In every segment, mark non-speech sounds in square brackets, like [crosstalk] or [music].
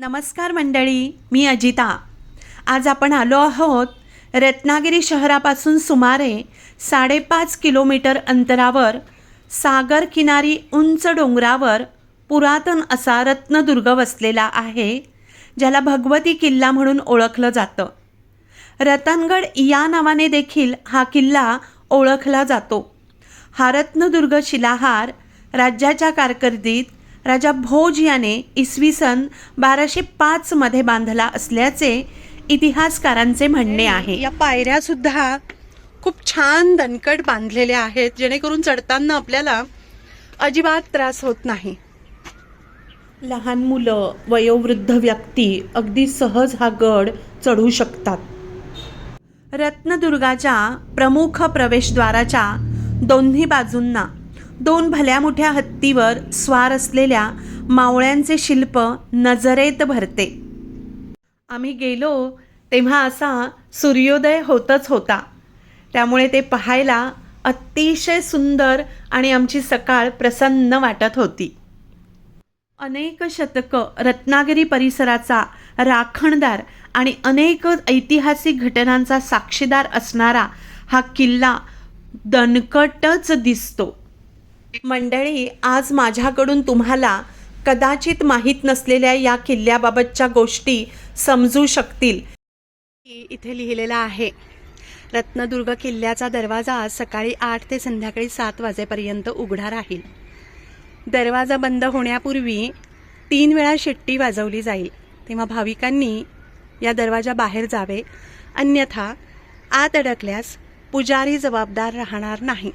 नमस्कार मंडळी मी अजिता. आज आपण आलो आहोत रत्नागिरी शहरापासून सुमारे साडेपाच किलोमीटर अंतरावर सागर किनारी उंच डोंगरावर पुरातन असा रत्नदुर्ग वसलेला आहे ज्याला भगवती किल्ला म्हणून ओळखलं जातं. रतनगड या नावाने देखील हा किल्ला ओळखला जातो. हा रत्नदुर्ग शिलाहार राज्याच्या कारकिर्दीत राजा भोज याने इसवी सन बाराशे पाचमध्ये बांधला असल्याचे इतिहासकारांचे म्हणणे आहे. या पायऱ्या सुद्धा खूप छान दणकट बांधलेल्या आहेत जेणेकरून चढताना आपल्याला अजिबात त्रास होत नाही. लहान मुलं वयोवृद्ध व्यक्ती अगदी सहज हा गड चढू शकतात. रत्नदुर्गाच्या प्रमुख प्रवेशद्वाराच्या दोन्ही बाजूंना दोन भल्या मोठ्या हत्तीवर स्वार असलेल्या मावळ्यांचे शिल्प नजरेत भरते. आम्ही गेलो तेव्हा असा सूर्योदय होतच होता. त्यामुळे ते पाहायला अतिशय सुंदर आणि आमची सकाळ प्रसन्न वाटत होती. अनेक शतकं रत्नागिरी परिसराचा राखणदार आणि अनेक ऐतिहासिक घटनांचा साक्षीदार असणारा हा किल्ला दणकटच दिसतो. मंडळी आज माझ्याकडून तुम्हाला कदाचित माहीत नसलेल्या या किल्ल्याबाबतच्या गोष्टी समजू शकतील. इथे लिहिलेलं आहे रत्नदुर्ग किल्ल्याचा दरवाजा आज सकाळी आठ ते संध्याकाळी सात वाजेपर्यंत उघडा राहील. दरवाजा बंद होण्यापूर्वी तीन वेळा शिट्टी वाजवली जाईल. तेव्हा भाविकांनी या दरवाजा बाहेर जावे. अन्यथा आत अडकल्यास पुजारी जबाबदार राहणार नाही.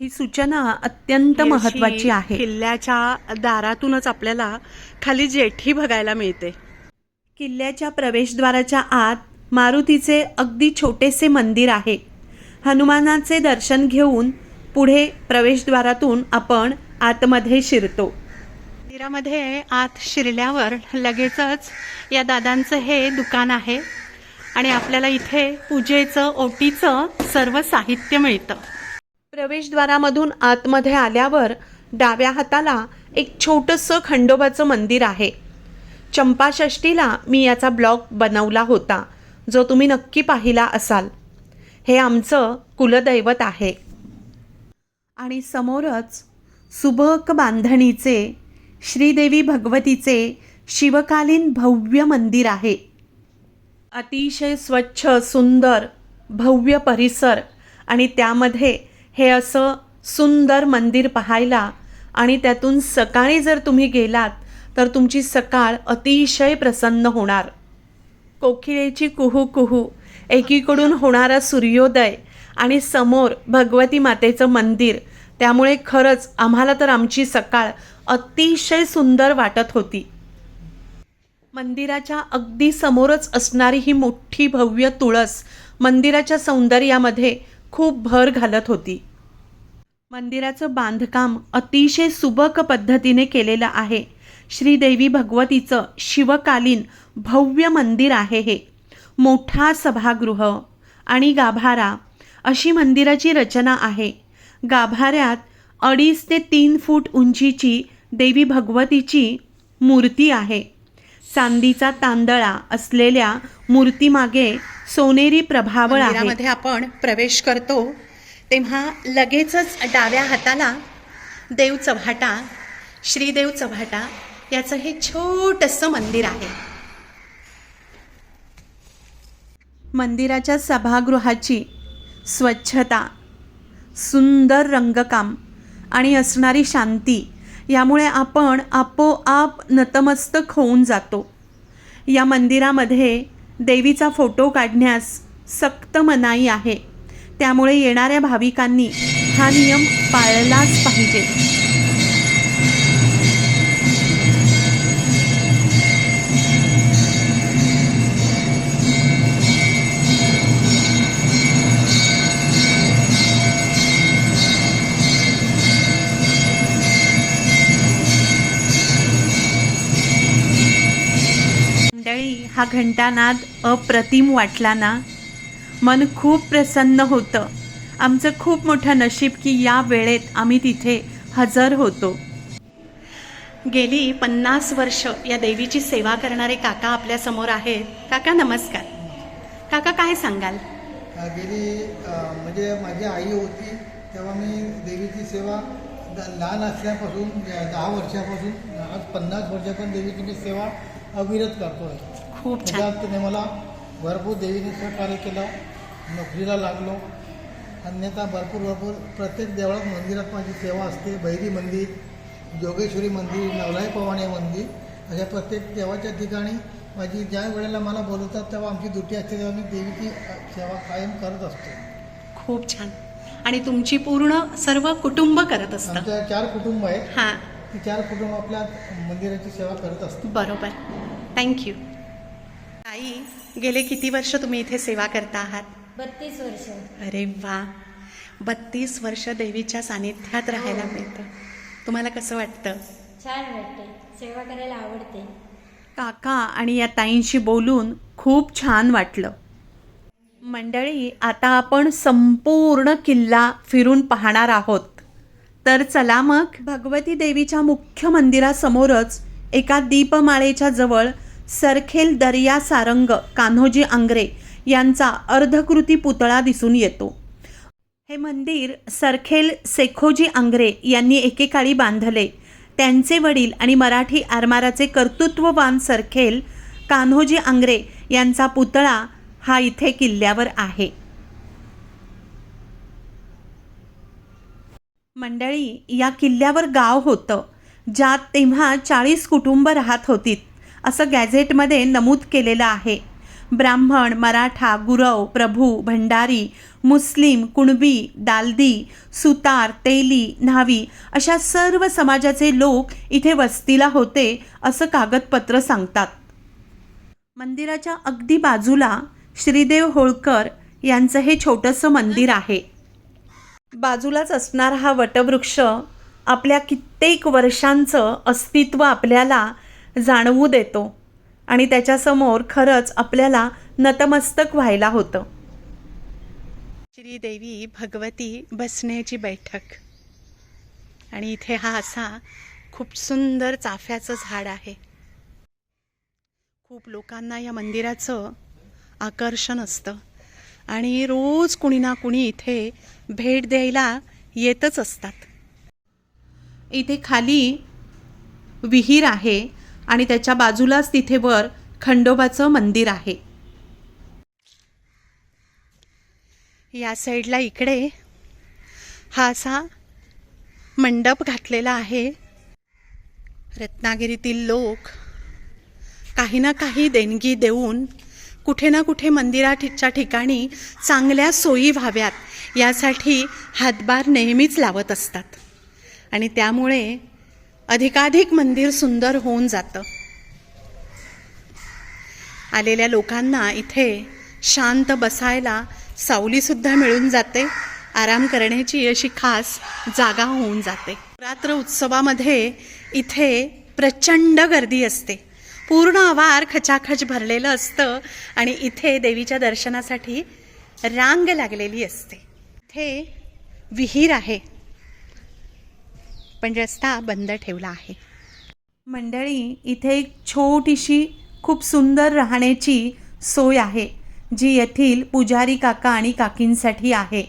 ही सूचना अत्यंत महत्वाची आहे. किल्ल्याच्या दारातूनच आपल्याला खाली जेठी बघायला मिळते. किल्ल्याच्या प्रवेशद्वाराच्या आत मारुतीचे अगदी छोटेसे मंदिर आहे. हनुमानाचे दर्शन घेऊन पुढे प्रवेशद्वारातून आपण आतमध्ये शिरतो. मंदिरामध्ये आत शिरल्यावर लगेचच या दादांचं हे दुकान आहे आणि आपल्याला इथे पूजेचं ओटीचं सर्व साहित्य मिळतं. प्रवेशद्वारामधून आतमध्ये आल्यावर डाव्या हाताला एक छोटंसं खंडोबाचं मंदिर आहे. चंपाषष्टीला मी याचा ब्लॉग बनवला होता जो तुम्ही नक्की पाहिला असाल. हे आमचं कुलदैवत आहे. आणि समोरच सुबक बांधणीचे श्रीदेवी भगवतीचे शिवकालीन भव्य मंदिर आहे. अतिशय स्वच्छ सुंदर भव्य परिसर आणि त्यामध्ये हे असं सुंदर मंदिर पाहायला आणि त्यातून सकाळी जर तुम्ही गेलात तर तुमची सकाळ अतिशय प्रसन्न होणार. कोकिळेची कुहू कुहू एकीकडून होणारा सूर्योदय आणि समोर भगवती मातेचं मंदिर त्यामुळे खरंच आम्हाला तर आमची सकाळ अतिशय सुंदर वाटत होती. मंदिराच्या अगदी समोरच असणारी ही मोठी भव्य तुळस मंदिराच्या सौंदर्यामध्ये खूप भर घालत होती. मंदिराचं बांधकाम अतिशय सुबक पद्धतीने केलेलं आहे. श्रीदेवी भगवतीचं शिवकालीन भव्य मंदिर आहे हे. मोठा सभागृह आणि गाभारा अशी मंदिराची रचना आहे. गाभाऱ्यात अडीच ते तीन फूट उंचीची देवी भगवतीची मूर्ती आहे. चांदीचा तांदळा असलेल्या मूर्तीमागे सोनेरी प्रभावळ आहे. आपण प्रवेश करतो. तेव्हा लगेचच डाव्या हाताला देव चव्हाटा श्रीदेव चव्हाटा याचं हे छोटंसं मंदिर आहे. मंदिराच्या सभागृहाची स्वच्छता सुंदर रंगकाम आणि असणारी शांती यामुळे आपण आपोआप नतमस्तक होऊन जातो. या मंदिरामध्ये देवीचा फोटो काढण्यास सक्त मनाई आहे. त्यामुळे येणाऱ्या भाविकांनी हा नियम पाळलाच पाहिजे. मंडळी हा घंटानाद अप्रतिम वाटला ना? मन खूप प्रसन्न होतं. आमचं खूप मोठं नशीब की या वेळेत आम्ही तिथे हजर होतो. गेली पन्नास वर्ष या देवीची सेवा करणारे काका आपल्यासमोर आहेत. काका नमस्कार. काका काय सांगाल? गेली म्हणजे माझी आई होती तेव्हा मी देवीची सेवा लहान असल्यापासून दहा वर्षापासून आज पन्नास वर्षापर्यंत देवीची मी सेवा अविरत करतो आहे खूप तिने मला भरपूर देवीने सहकार्य केलं. नोकरीला लागलो. अन्यथा भरपूर भरपूर प्रत्येक देवळात मंदिरात माझी सेवा असते. भैरी मंदिर जोगेश्वरी मंदिर नवलाई पवाने मंदिर अशा प्रत्येक देवाच्या ठिकाणी माझी ज्या वेळेला मला बोलवतात तेव्हा आमची दुटी असते तेव्हा मी देवीची सेवा कायम करत असतो. खूप छान. आणि तुमची पूर्ण सर्व कुटुंब करत असतं. आमच्या चार कुटुंब आहेत. हां. ती चार कुटुंब आपल्या मंदिराची सेवा करत असतात. बरोबर. थँक्यू आई गेले किती वर्ष तुम्ही इथे सेवा करता आहात? बत्तीस वर्ष. अरे वा. बत्तीस वर्ष देवीच्या सानिध्यात राहायला मिळतं. तुम्हाला कसं वाटतं? छान वाटते. सेवा करायला आवडते. काका आणि या ताईंशी बोलून खूप छान वाटलं. मंडळी आता आपण संपूर्ण किल्ला फिरून पाहणार आहोत. तर चला मग भगवती देवीच्या मुख्य मंदिरासमोरच एका दीपमाळेच्या जवळ सरखेल दर्या सारंग कान्होजी आंग्रे यांचा अर्धकृती पुतळा दिसून येतो. हे मंदिर सरखेल सेखोजी आंग्रे यांनी एकेकाळी बांधले. त्यांचे वडील आणि मराठी आरमाराचे कर्तृत्ववान सरखेल कान्होजी आंग्रे यांचा पुतळा हा इथे किल्ल्यावर आहे. मंडळी या किल्ल्यावर गाव होतं ज्यात तेव्हा चाळीस कुटुंब राहत होती असं गॅझेटमध्ये नमूद केलेलं आहे. ब्राह्मण मराठा गुरव प्रभू भंडारी मुस्लिम कुणबी दालदी सुतार तेली न्हावी अशा सर्व समाजाचे लोक इथे वस्तीला होते असं कागदपत्र सांगतात. मंदिराच्या अगदी बाजूला श्रीदेव होळकर यांचं हे छोटंसं मंदिर आहे. बाजूलाच असणारा हा वटवृक्ष आपल्या कित्येक वर्षांचं अस्तित्व आपल्याला जाणवू देतो. आणि त्याच्यासमोर खरंच आपल्याला नतमस्तक व्हायला होतं. श्रीदेवी भगवती बसण्याची बैठक. आणि इथे हा असा खूप सुंदर चाफ्याचं झाड आहे. खूप लोकांना या मंदिराचं आकर्षण असतं. आणि रोज कुणी ना कुणी इथे भेट द्यायला येतच असतात. इथे खाली विहीर आहे. आणि त्याच्या बाजूलाच तिथे वर खंडोबाचं मंदिर आहे. या साईडला इकडे हा असा मंडप घातलेला आहे. रत्नागिरीतील लोक काही ना काही देणगी देऊन कुठे ना कुठे मंदिराच्या ठिकाणी चांगल्या सोयी व्हाव्यात. यासाठी हातभार नेहमीच लावत असतात. आणि त्यामुळे अधिकाधिक मंदिर सुंदर होऊन जातं. आलेल्या लोकांना इथे शांत बसायला सावलीसुद्धा मिळून जाते. आराम करण्याची अशी खास जागा होऊन जाते. रात्र उत्सवामध्ये इथे प्रचंड गर्दी असते. पूर्ण आवार खचाखच भरलेलं असतं आणि इथे देवीच्या दर्शनासाठी रांग लागलेली असते. इथे विहीर आहे. पण रस्ता बंद ठेवला आहे. मंडळी इथे एक छोटीशी खूप सुंदर राहण्याची सोय आहे जी येथील पुजारी काका आणि काकींसाठी आहे.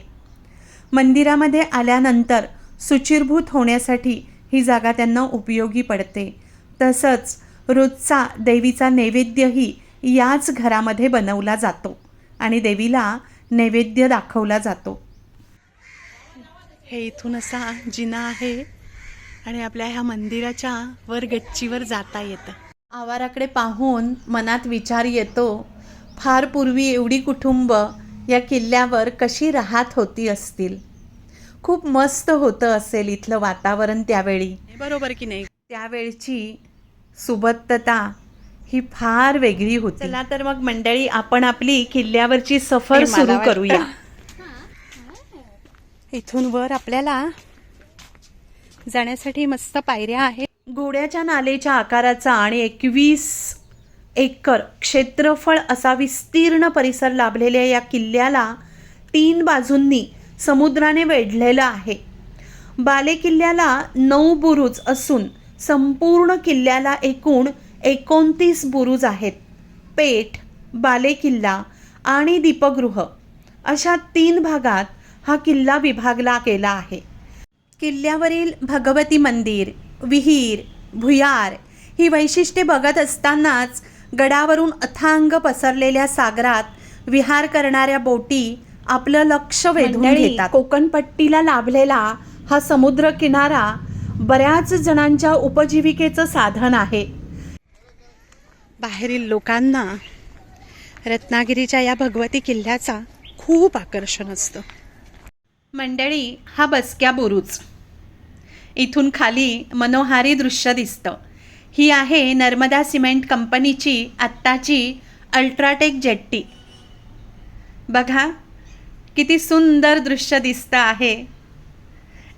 मंदिरामध्ये आल्यानंतर सुचिरभूत होण्यासाठी ही जागा त्यांना उपयोगी पडते. तसंच रोजचा देवीचा नैवेद्यही याच घरामध्ये बनवला जातो आणि देवीला नैवेद्य दाखवला जातो. हे इथून असा जिना आहे. आणि आपल्या ह्या मंदिराच्या वर गच्चीवर जाता येतं. आवाराकडे पाहून मनात विचार येतो फार पूर्वी एवढी कुटुंब या किल्ल्यावर कशी राहत होती असतील? खूप मस्त होतं असेल इथलं वातावरण त्यावेळी. बरोबर की नाही? त्यावेळची सुबत्तता ही फार वेगळी होती. चला तर मग मंडळी आपण आपली किल्ल्यावरची सफर सुरू. करूया. [laughs] इथून वर आपल्याला जाण्यासाठी मस्त पायऱ्या आहेत. घोड्याच्या नालेच्या आकाराचा आणि एकवीस एकर क्षेत्रफळ असा विस्तीर्ण परिसर लाभलेल्या या किल्ल्याला तीन बाजूंनी समुद्राने वेढलेलं आहे. बाले किल्ल्याला नऊ बुरुज असून संपूर्ण किल्ल्याला एकूण एकोणतीस बुरुज आहेत. पेठ बालेकिल्ला आणि दीपगृह अशा तीन भागात हा किल्ला विभागला गेला आहे. किल्ल्यावरील भगवती मंदिर विहीर भुयार ही वैशिष्ट्ये बघत असतानाच गडावरून अथांग पसरलेल्या सागरात विहार करणाऱ्या बोटी आपलं लक्ष वेधून घेतात. कोकणपट्टीला लाभलेला हा समुद्र किनारा बऱ्याच जणांच्या उपजीविकेचं साधन आहे. बाहेरील लोकांना रत्नागिरीच्या या भगवती किल्ल्याचा खूप आकर्षण असतं. मंडळी हा बसक्या बुरुज. इथून खाली मनोहारी दृश्य दिसतं. ही आहे नर्मदा सिमेंट कंपनीची आत्ताची अल्ट्राटेक जेट्टी. बघा किती सुंदर दृश्य दिसतं आहे.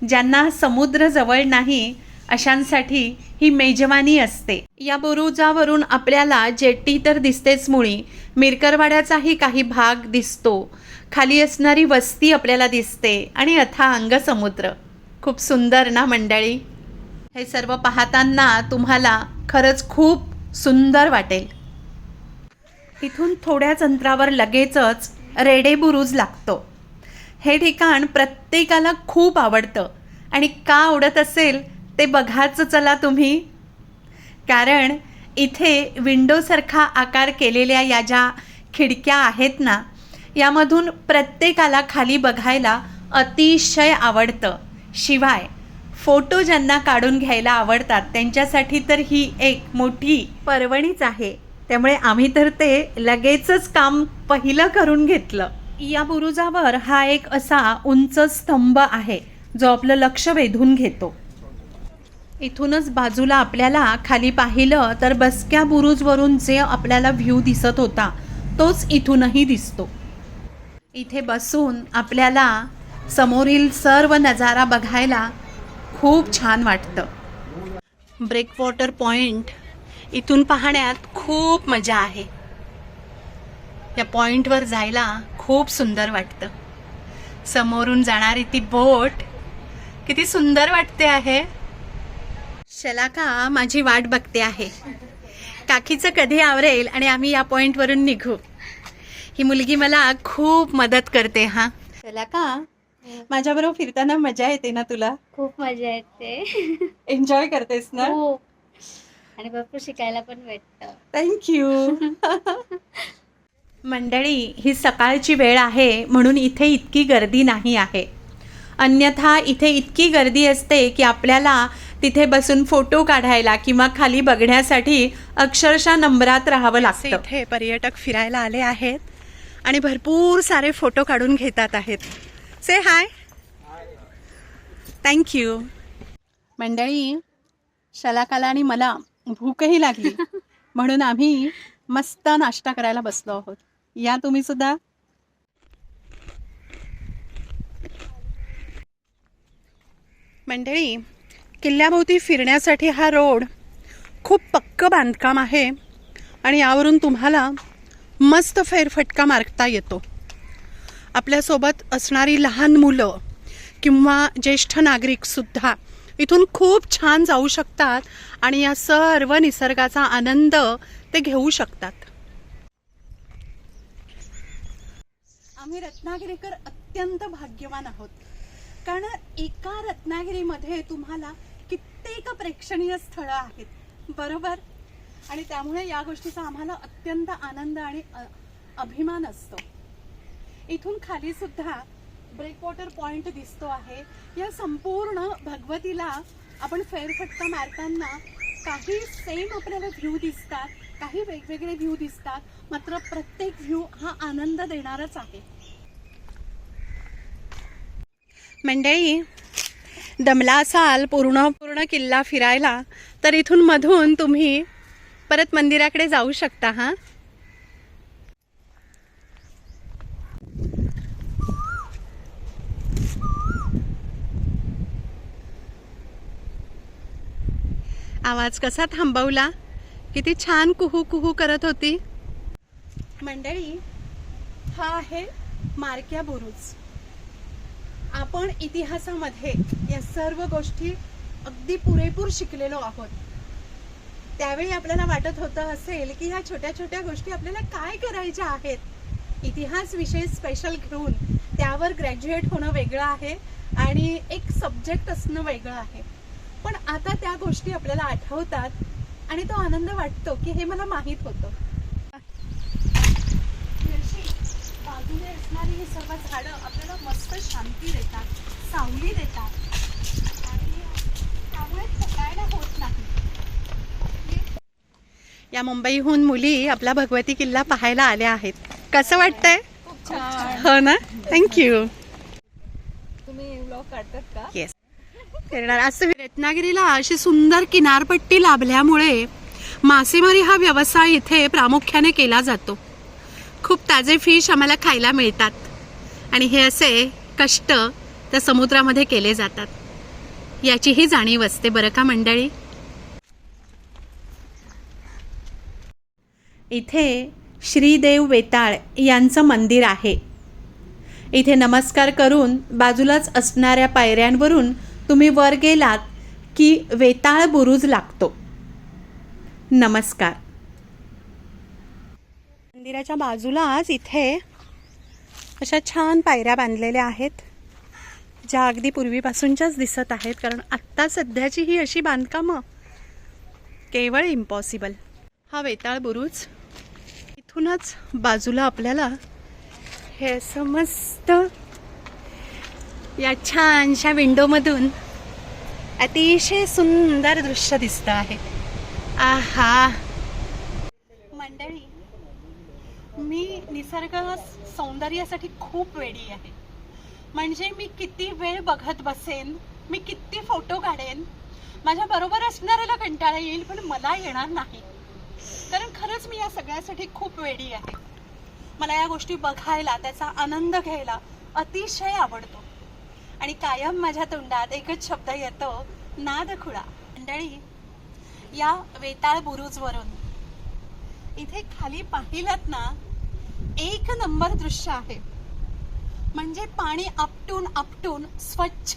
ज्यांना समुद्र जवळ नाही अशांसाठी ही मेजवानी असते. या बुरुजावरून आपल्याला जेट्टी तर दिसतेच मुळी मिरकरवाड्याचाही काही भाग दिसतो. खाली असणारी वस्ती आपल्याला दिसते आणि अथा समुद्र. खूप सुंदर ना मंडळी? हे सर्व पाहताना तुम्हाला खरंच खूप सुंदर वाटेल. इथून थोड्याच अंतरावर लगेचच रेडे बुरुज लागतो. हे ठिकाण प्रत्येकाला खूप आवडतं आणि का आवडत असेल ते बघाच चला तुम्ही. कारण इथे विंडोसारखा आकार केलेल्या या ज्या खिडक्या आहेत ना यामधून प्रत्येकाला खाली बघायला अतिशय आवडतं. शिवाय फोटो ज्यांना काढून घ्यायला आवडतात त्यांच्यासाठी तर ही एक मोठी पर्वणीच आहे. त्यामुळे आम्ही तर ते लगेचच काम पहिलं करून घेतलं. या बुरुजावर हा एक असा उंच स्तंभ आहे जो आपलं लक्ष वेधून घेतो. इथूनच बाजूला आपल्याला खाली पाहिलं तर बसक्या बुरुजवरून जे आपल्याला व्ह्यू दिसत होता तोच इथूनही दिसतो. इथे बसून आपल्याला समोरील सर्व नजारा बघायला खूप छान वाटतं. ब्रेकवॉटर पॉइंट इथून पाहण्यात खूप मजा आहे. या पॉइंटवर जायला खूप सुंदर वाटतं. समोरून जाणारी ती बोट किती सुंदर वाटते आहे. शलाका माझी वाट बघते आहे. काकीचं कधी आवरेल आणि आम्ही या पॉइंटवरून निघू. ही मुलगी मला खूप मदत करते हा. शलाका माझ्याबरोबर फिरताना मजा येते ना तुला? खूप मजा येते. एन्जॉय करतेस ना? खूप आणि भरपूर शिकायला पण भेटतं. थँक्यू [laughs] मंडळी ही सकाळची वेळ आहे म्हणून इथे इतकी गर्दी नाही आहे. अन्यथा इथे इतकी गर्दी असते की आपल्याला तिथे बसून फोटो काढायला किंवा खाली बघण्यासाठी अक्षरशः नंबरात राहावं लागतं. इथे पर्यटक फिरायला आले आहेत आणि भरपूर सारे फोटो काढून घेतात आहेत. से हाय थँक्यू मंडळी शलाकाला आणि मला भूकही लागली. म्हणून आम्ही मस्त नाश्ता करायला बसलो आहोत. या तुम्ही सुद्धा? मंडळी किल्ल्याभोवती फिरण्यासाठी हा रोड खूप पक्क बांधकाम आहे आणि यावरून तुम्हाला मस्त फेरफटका मारता येतो. आपल्यासोबत असणारी लहान मुलं किंवा ज्येष्ठ नागरिकसुद्धा इथून खूप छान जाऊ शकतात आणि या सर्व निसर्गाचा आनंद ते घेऊ शकतात. आम्ही रत्नागिरीकर अत्यंत भाग्यवान आहोत. कारण एका रत्नागिरीमध्ये तुम्हाला कित्येक प्रेक्षणीय स्थळं आहेत. बरोबर? आणि त्यामुळे या गोष्टीचा आम्हाला अत्यंत आनंद आणि अ- अभिमान असतो. इथून खाली सुद्धा ब्रेकवॉटर पॉइंट दिसतो आहे. या संपूर्ण भगवतीला आपण फेरफटका मारताना काही सेम आपल्याला व्ह्यू दिसतात काही वेगवेगळे व्ह्यू दिसतात. मात्र प्रत्येक व्ह्यू हा आनंद देणारच आहे. मंडळी दमला असाल पूर्ण पूर्ण किल्ला फिरायला तर इथून मधून तुम्ही परत मंदिराकडे जाऊ शकता हां? आवाज कसा थांबवला? किती छान कुहू कुहू करत होती. मंडळी हा आहे मारक्या बुरुज. आपण इतिहासामध्ये या सर्व गोष्टी अगदी पुरेपूर शिकलेलो आहोत. त्यावेळी आपल्याला वाटत होतं असेल की ह्या छोट्या छोट्या गोष्टी आपल्याला काय करायच्या आहेत? इतिहास विषय स्पेशल घेऊन त्यावर ग्रॅज्युएट होणं वेगळं आहे आणि एक सब्जेक्ट असणं वेगळं आहे. पण आता त्या गोष्टी आपल्याला आठवतात आणि तो आनंद वाटतो की हे मला माहीत होतं. बाजूने असणारी ही सर्व झाडं आपल्याला मस्त शांती देतात सावली देतात. आणि त्यामुळे थकायला होत नाही. या मुंबईहून मुली आपला भगवती किल्ला पाहायला आल्या आहेत. कसं वाटतंय? हो ना? थँक्यू तुम्ही ब्लॉग काढतात का? येस करणार. असं रत्नागिरीला अशी सुंदर किनारपट्टी लाभल्यामुळे मासेमारी हा व्यवसाय इथे प्रामुख्याने केला जातो. खूप ताजे फिश आम्हाला खायला मिळतात. आणि हे असे कष्ट त्या समुद्रामध्ये केले जातात. याचीही जाणीव असते बरं का मंडळी? इथे श्रीदेव वेताळ यांचं मंदिर आहे. इथे नमस्कार करून बाजूलाच असणाऱ्या पायऱ्यांवरून तुम्ही वर गेलात की वेताळ बुरुज लागतो. नमस्कार. मंदिराच्या बाजूलाच इथे अशा छान पायऱ्या बांधलेल्या आहेत ज्या अगदी पूर्वीपासूनच्याच दिसत आहेत कारण आत्ता सध्याची ही अशी बांधकामं केवळ इम्पॉसिबल हा वेताळ बुरुज इथूनच बाजूला आपल्याला हे समस्त या छानशा विंडोमधून अतिशय सुंदर दृश्य दिसतं आहे. आहा. मंडळी मी निसर्ग सौंदर्यासाठी खूप वेडी आहे. म्हणजे मी किती वेळ बघत बसेन मी किती फोटो काढेन माझ्या बरोबर असणाऱ्याला कंटाळा येईल पण मला येणार नाही. कारण खरंच मी या सगळ्यासाठी खूप वेडी आहे. मला या गोष्टी बघायला त्याचा आनंद घ्यायला अतिशय आवडतो. आणि कायम माझ्या तोंडात एकच शब्द येतो नादखुळा. मंडळी या वेताळ बुरुजवरून इथे खाली पाहिलात ना एक नंबर दृश्य आहे. म्हणजे पाणी आपटून आपटून स्वच्छ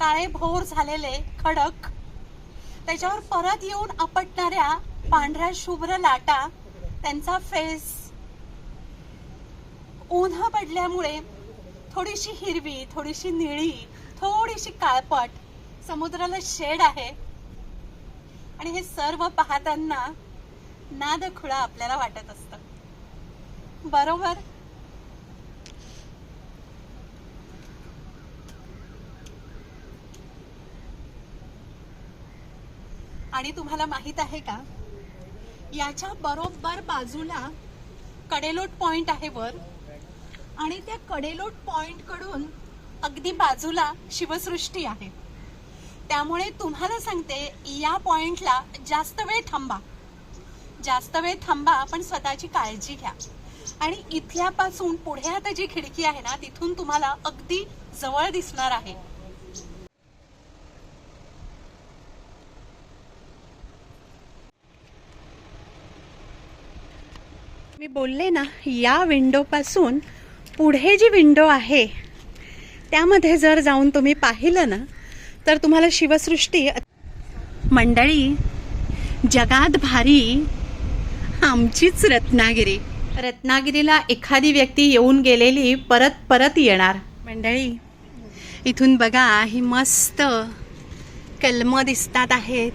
काळे भोर झालेले खडक. त्याच्यावर परत येऊन आपटणाऱ्या पांढऱ्या शुभ्र लाटा त्यांचा फेस. ऊन पडल्यामुळे थोडीशी हिरवी थोडीशी निळी थोडीशी काळपट समुद्राला शेड आहे. आणि हे सर्व पाहताना नाद खुळा आपल्याला वाटत असतं. बरोबर. आणि तुम्हाला माहीत आहे का? याच्या बरोबर बाजूला कडेलोट पॉइंट आहे वर. आणि त्या कडेलोट पॉइंटकडून अगदी बाजूला शिवसृष्टी आहे. त्यामुळे तुम्हाला सांगते या पॉइंटला जास्त वेळ थांबा. जास्त वेळ थांबा पण स्वतःची काळजी घ्या. आणि इथल्यापासून पुढे आता जी खिडकी आहे ना तिथून तुम्हाला अगदी जवळ दिसणार आहे. मी बोलले ना या विंडोपासून पुढे जी विंडो आहे त्यामध्ये जर जाऊन तुम्ही पाहिलं ना तर तुम्हाला शिवसृष्टी मंडळी जगात भारी आमचीच रत्नागिरी. रत्नागिरीला एखादी व्यक्ती येऊन गेलेली परत परत येणार. मंडळी इथून बघा ही मस्त कलमं दिसतात आहेत.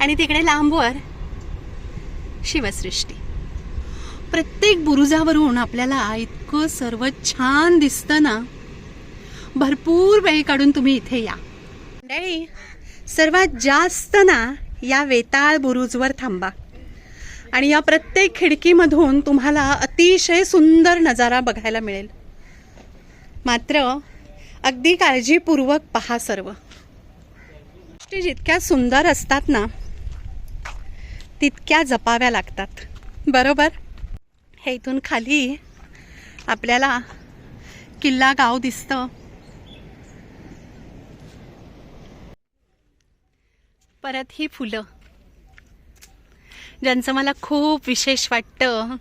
आणि तिकडे लांबवर शिवसृष्टी. प्रत्येक बुरुजावरून आपल्याला इतकं सर्व छान दिसतं ना. भरपूर वेळ काढून तुम्ही इथे या. मंडळी सर्वात जास्त ना या वेताळ बुरुजवर थांबा. आणि या प्रत्येक खिडकीमधून तुम्हाला अतिशय सुंदर नजारा बघायला मिळेल. मात्र अगदी काळजीपूर्वक पहा सर्व. गोष्टी जितक्या सुंदर असतात ना तितक्या जपाव्या लागतात. बरोबर? हे इथून खाली आपल्याला किल्ला गाव दिसतं. परत ही फुलं. ज्यांचं मला खूप विशेष वाटतं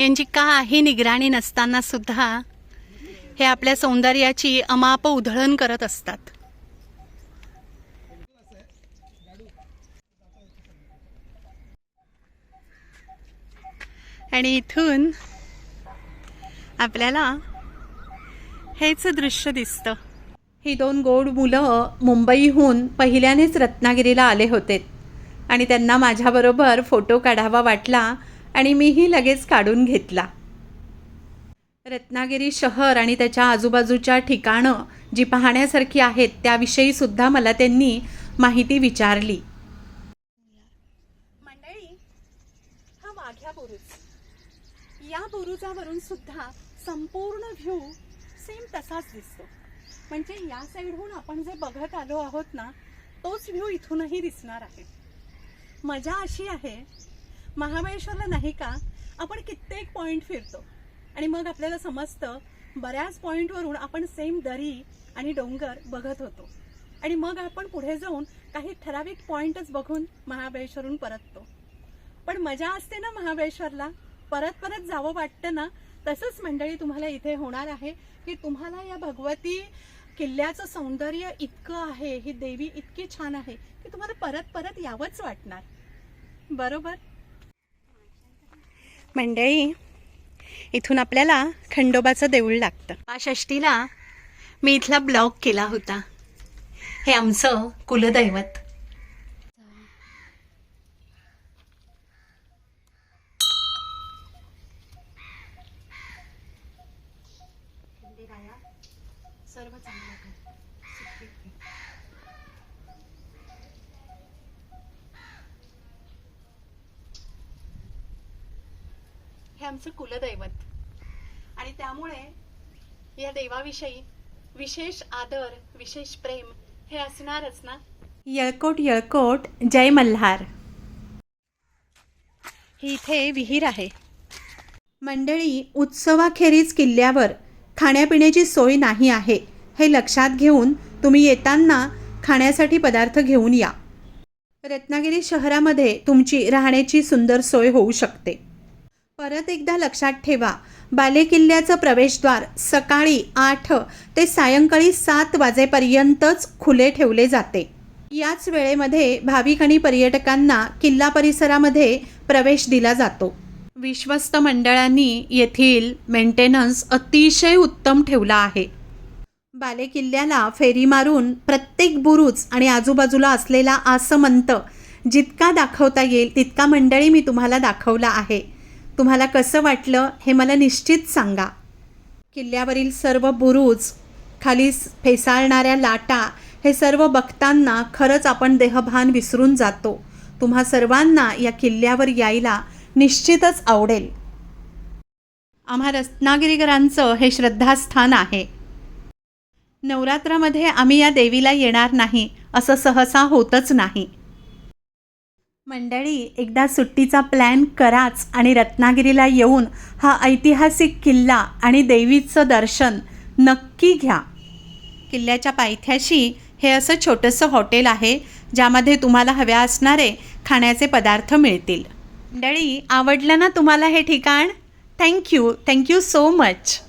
यांची काही निगराणी नसताना सुद्धा हे आपल्या सौंदर्याची अमाप उधळण करत असतात. आणि इथून आपल्याला हेच दृश्य दिसतं. ही दोन गोड मुलं मुंबईहून पहिल्यानेच रत्नागिरीला आले होते. आणि त्यांना माझ्याबरोबर फोटो काढावा वाटला आणि मीही लगेच काढून घेतला. रत्नागिरी शहर आणि त्याच्या आजूबाजूच्या ठिकाणं जी पाहण्यासारखी आहेत त्याविषयी सुद्धा मला त्यांनी माहिती विचारली. मंडळी हा वाघ्या बुरुज. या बुरुजावरून सुद्धा संपूर्ण व्ह्यू सेम तसाच दिसतो. म्हणजे या साईडहून आपण जे बघत आलो आहोत ना तोच व्ह्यू इथूनही दिसणार आहे. मजा अशी आहे महाबळेश्वरला नाही का आपण कित्येक पॉईंट फिरतो. आणि मग आपल्याला समजतं बऱ्याच पॉईंटवरून आपण सेम दरी आणि डोंगर बघत होतो. आणि मग आपण पुढे जाऊन काही ठराविक पॉईंटच बघून महाबळेश्वरून परततो. पण मजा असते ना महाबळेश्वरला? परत परत जावं वाटतं ना? तसंच मंडळी तुम्हाला इथे होणार आहे की तुम्हाला या भगवती किल्ल्याचं सौंदर्य इतकं आहे ही देवी इतकी छान आहे की तुम्हाला परत परत यावंच वाटणार. बरोबर. मंडळी इथून आपल्याला खंडोबाचं देऊळ लागतं. षष्टीला मी इथला ब्लॉग केला होता. हे आमचं कुलदैवत सर्व हे आमचं कुलदैवत आणि त्यामुळे या देवाविषयी विशेष आदर विशेष प्रेम हे असणारच ना? येळकोट येळकोट जय मल्हार. ही इथे विहीर आहे. मंडळी उत्सवाखेरीज किल्ल्यावर खाण्यापिण्याची सोय नाही आहे हे लक्षात घेऊन तुम्ही येताना खाण्यासाठी पदार्थ घेऊन या. रत्नागिरी शहरामध्ये तुमची राहण्याची सुंदर सोय होऊ शकते. परत एकदा लक्षात ठेवा बालेकिल्ल्याचं प्रवेशद्वार सकाळी आठ ते सायंकाळी सात वाजेपर्यंतच खुले ठेवले जाते. याच वेळेमध्ये भाविक आणि पर्यटकांना किल्ला परिसरामध्ये प्रवेश दिला जातो. विश्वस्त मंडळांनी येथील मेंटेनन्स अतिशय उत्तम ठेवला आहे. बालेकिल्ल्याला फेरी मारून प्रत्येक बुरुज आणि आजूबाजूला असलेला आसमंत जितका दाखवता येईल तितका मंडळी मी तुम्हाला दाखवला आहे. तुम्हाला कसं वाटलं हे मला निश्चित सांगा. किल्ल्यावरील सर्व बुरुज खाली स- फेसाळणाऱ्या लाटा हे सर्व बघताना खरंच आपण देहभान विसरून जातो. तुम्हा सर्वांना या किल्ल्यावर यायला निश्चितच आवडेल. आम्हा रत्नागिरीकरांचं हे श्रद्धास्थान आहे. नवरात्रामध्ये आम्ही या देवीला येणार नाही असं सहसा होतच नाही. मंडळी एकदा सुट्टीचा प्लॅन कराच आणि रत्नागिरीला येऊन हा ऐतिहासिक किल्ला आणि देवीचं दर्शन नक्की घ्या. किल्ल्याच्या पायथ्याशी हे असं छोटंसं हॉटेल आहे ज्यामध्ये तुम्हाला हव्या असणारे खाण्याचे पदार्थ मिळतील. मंडळी आवडलं ना तुम्हाला हे ठिकाण? Thank you thank you so much.